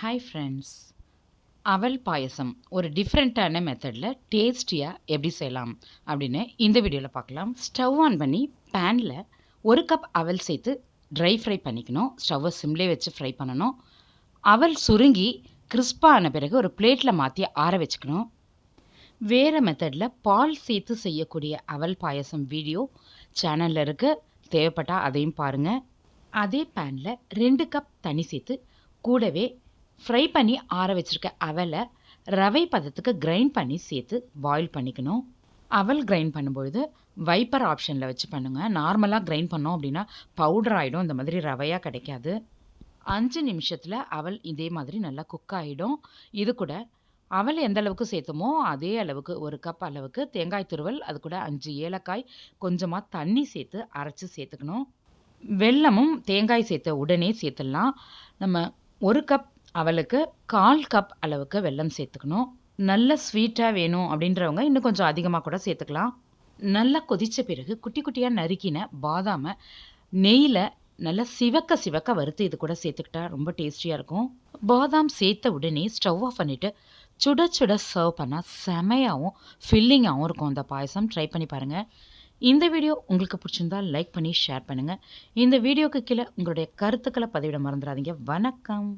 Hi friends அவல் பாயசம் ஒரு டிஃப்ரெண்ட்டான மெத்தடில் டேஸ்டியாக எப்படி செய்யலாம் அப்படின்னு இந்த வீடியோவில் பார்க்கலாம். ஸ்டவ் ஆன் பண்ணி பேனில் ஒரு கப் அவல் சேர்த்து ட்ரை ஃப்ரை பண்ணிக்கணும். ஸ்டவ்வை சிம்லே வச்சு ஃப்ரை பண்ணணும். அவல் சுருங்கி கிறிஸ்பாக ஆன பிறகு ஒரு பிளேட்டில் மாற்றி ஆற வச்சுக்கணும். வேறு மெத்தடில் பால் சேர்த்து செய்யக்கூடிய அவல் பாயசம் வீடியோ சேனலில் இருக்குது தேவைப்பட்டால் அதையும் பாருங்கள் அதே பேனில் ரெண்டு கப் தண்ணி சேர்த்து கூடவே ஃப்ரை பண்ணி ஆற வச்சுருக்க அவலை ரவை பதத்துக்கு கிரைண்ட் பண்ணி சேர்த்து பாயில் பண்ணிக்கணும். அவல் கிரைண்ட் பண்ணும்பொழுது வைப்பர் ஆப்ஷனில் வச்சு பண்ணுங்கள் நார்மலாக கிரைண்ட் பண்ணோம் அப்படின்னா பவுடர் ஆகிடும் இந்த மாதிரி ரவையாக கிடைக்காது. அஞ்சு நிமிஷத்தில் அவல் இதே மாதிரி நல்லா குக் ஆகிடும் இது கூட அவல் எந்த அளவுக்கு சேர்த்தோமோ அதே அளவுக்கு ஒரு கப் அளவுக்கு தேங்காய் துருவல் அது கூட அஞ்சு ஏலக்காய் கொஞ்சமாக தண்ணி சேர்த்து அரைச்சி சேர்த்துக்கணும். வெல்லமும் தேங்காய் சேர்த்த உடனே சேர்த்துடலாம். நம்ம ஒரு கப் அவளுக்கு கால் கப் அளவுக்கு வெல்லம் சேர்த்துக்கணும். நல்ல ஸ்வீட்டாக வேணும் அப்படின்றவங்க இன்னும் கொஞ்சம் அதிகமாக கூட சேர்த்துக்கலாம். நல்லா கொதித்த பிறகு குட்டி குட்டியாக நறுக்கின பாதாமை நெய்யில் நல்லா சிவக்க சிவக்க வறுத்து இது கூட சேர்த்துக்கிட்டா ரொம்ப டேஸ்டியாக இருக்கும். பாதாம் சேர்த்த உடனே ஸ்டவ் ஆஃப் பண்ணிவிட்டு சுட சுட சர்வ் பண்ணால் செமையாகவும் ஃபில்லிங்காகவும் இருக்கும். அந்த பாயசம் ட்ரை பண்ணி பாருங்கள் இந்த வீடியோ உங்களுக்கு பிடிச்சிருந்தால் லைக் பண்ணி ஷேர் பண்ணுங்கள் இந்த வீடியோக்கு கீழே உங்களுடைய கருத்துக்களை பதிவிட மறந்துடாதீங்க. வணக்கம்.